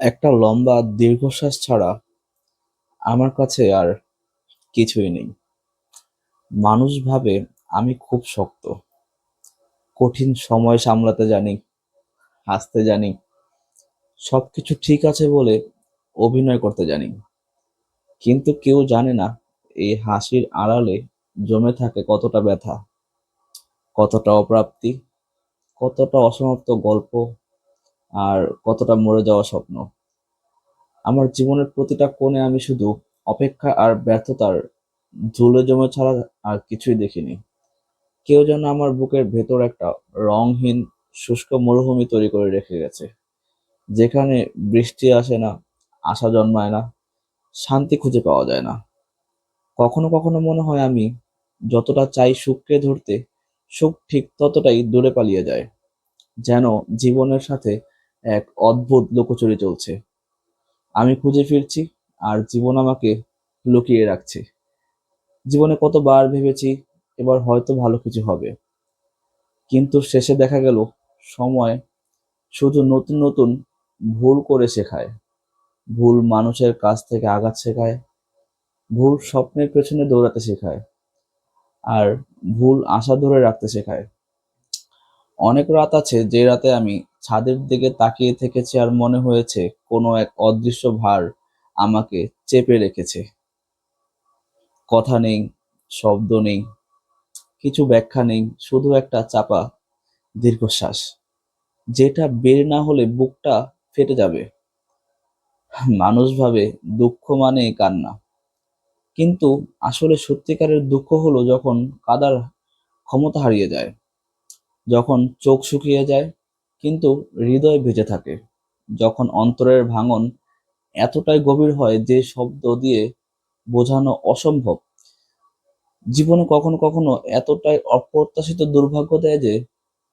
একটা লম্বা দীর্ঘশ্বাস ছাড়া আমার কাছে আর কিছুই নেই। মানুষ ভাবে আমি খুব শক্ত। কঠিন সময় সামলাতে জানি, হাসতে জানি সব কিছু ঠিক আছে বলে অভিনয় করতে জানি। কিন্তু কেউ জানে না এই হাসির আড়ালে জমে থাকে কতটা ব্যথা, কতটা অপ্রাপ্তি, কতটা অসমাপ্ত গল্প আর কতটা মরে যাওয়া স্বপ্ন। আমার জীবনের প্রতিটা কোণে আমি শুধু অপেক্ষা আর ব্যর্থতার ধুলো জমে ছাড়া আর কিছুই দেখিনি। কেউ যেন আমার বুকের ভেতর একটা রংহীন শুষ্ক মরুভূমি তৈরি করে রেখে গেছে, যেখানে বৃষ্টি আসে না, আশা জন্মায় না, শান্তি খুঁজে পাওয়া যায় না। কখনো কখনো মনে হয় আমি যতটা চাই সুখকে ধরতে, সুখ ঠিক ততটাই দূরে পালিয়ে যায়, যেন জীবনের সাথে এক অদ্ভুত লুকোচুরি চলছে। আমি খুঁজে ফিরছি আর জীবন আমাকে লুকিয়ে রাখছে। জীবনে কতবার ভেবেছি এবার হয়তো ভালো কিছু হবে। কিন্তু শেষে দেখা গেল, সময় শুধু নতুন নতুন ভুল করে শেখায়। ভুল মানুষের কাছ থেকে আঘাত শেখায়। ভুল স্বপ্নের পেছনে দৌড়াতে শেখায়। আর ভুল আশা ধরে রাখতে শেখায়। অনেক রাত আছে যে রাতে আমি ছাদের দিকে তাকিয়ে থেকেছে আর মনে হয়েছে, কোনো এক অদৃশ্য ভার আমাকে চেপে রেখেছে। কথা নেই, শব্দ নেই, কিছু ব্যাখ্যা নেই, শুধু একটা চাপা দীর্ঘশ্বাস। যেটা বের না হলে বুকটা ফেটে যাবে। মানুষ ভাবে দুঃখ মানেই কান্না। কিন্তু আসলে সত্যিকারের দুঃখ হলো যখন কাদার ক্ষমতা হারিয়ে যায়, যখন চোখ শুকিয়ে যায় কিন্তু হৃদয় ভেজে থাকে। যখন অন্তরের ভাঙন এতটাই গভীর হয় যে শব্দ দিয়ে বোঝানো অসম্ভব। জীবনে কখনো কখনো এতটাই অপ্রত্যাশিত দুর্ভাগ্য দেয় যে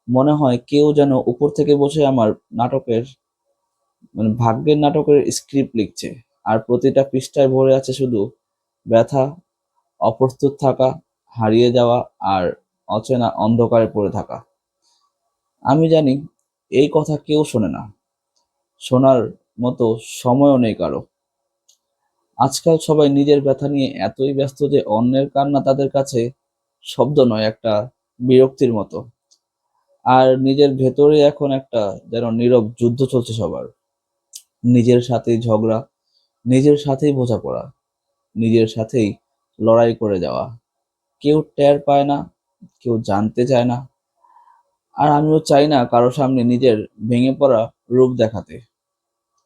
মনে হয় কেউ যেন উপর থেকে বসে আমার নাটকের মানে ভাগ্যের নাটকের স্ক্রিপ্ট লিখছে। আর প্রতিটা পৃষ্ঠায় ভরে আছে শুধু ব্যথা, অপ্রস্তুত থাকা, হারিয়ে যাওয়া আর অচেনা অন্ধকারে পড়ে থাকা। আমি জানি এই কথা কেউ শোনে না। শোনার মতো সময়ও নেই কারও। আজকাল সবাই নিজের ব্যথা নিয়ে এতই ব্যস্ত যে অন্যের কান্না তাদের কাছে শব্দ নয়, একটা বিরক্তির মতো। আর নিজের ভেতরে এখন একটা যেন নীরব যুদ্ধ চলছে সবার। নিজের সাথেই ঝগড়া, নিজের সাথেই বোঝাপড়া, নিজের সাথেই লড়াই করে যাওয়া। কেউ টের পায় না, কেউ জানতে চায় না। আর আমিও চাই না কারও সামনে নিজের ভেঙে পড়া রূপ দেখাতে।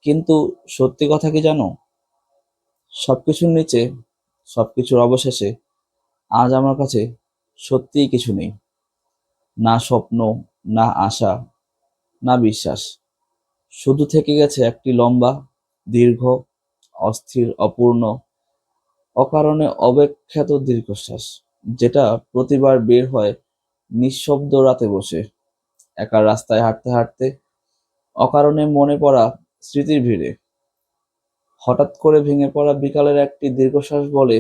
কিন্তু সত্যি কথা কি জানো? সবকিছুর নিচে, সবকিছুর অবশেষে আজ আমার কাছে সত্যিই কিছু নেই। না স্বপ্ন, না আশা, না বিশ্বাস। শুধু থেকে গেছে একটি লম্বা, দীর্ঘ, অস্থির, অপূর্ণ, অকারণে অব্যাখ্যাত দীর্ঘশ্বাস, যেটা প্রতিবার বের হয় নিঃশব্দ রাতে বসে। একা রাস্তায় হাঁটতে হাঁটতে অকারণে মনে পড়া স্মৃতির ভিড়ে। হঠাৎ করে ভেঙে পড়া বিকালের একটি দীর্ঘশ্বাস বলে,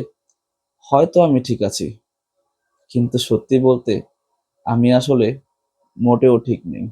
হয়তো আমি ঠিক আছি। কিন্তু সত্যি বলতে, আমি আসলে মোটেও ঠিক নেই।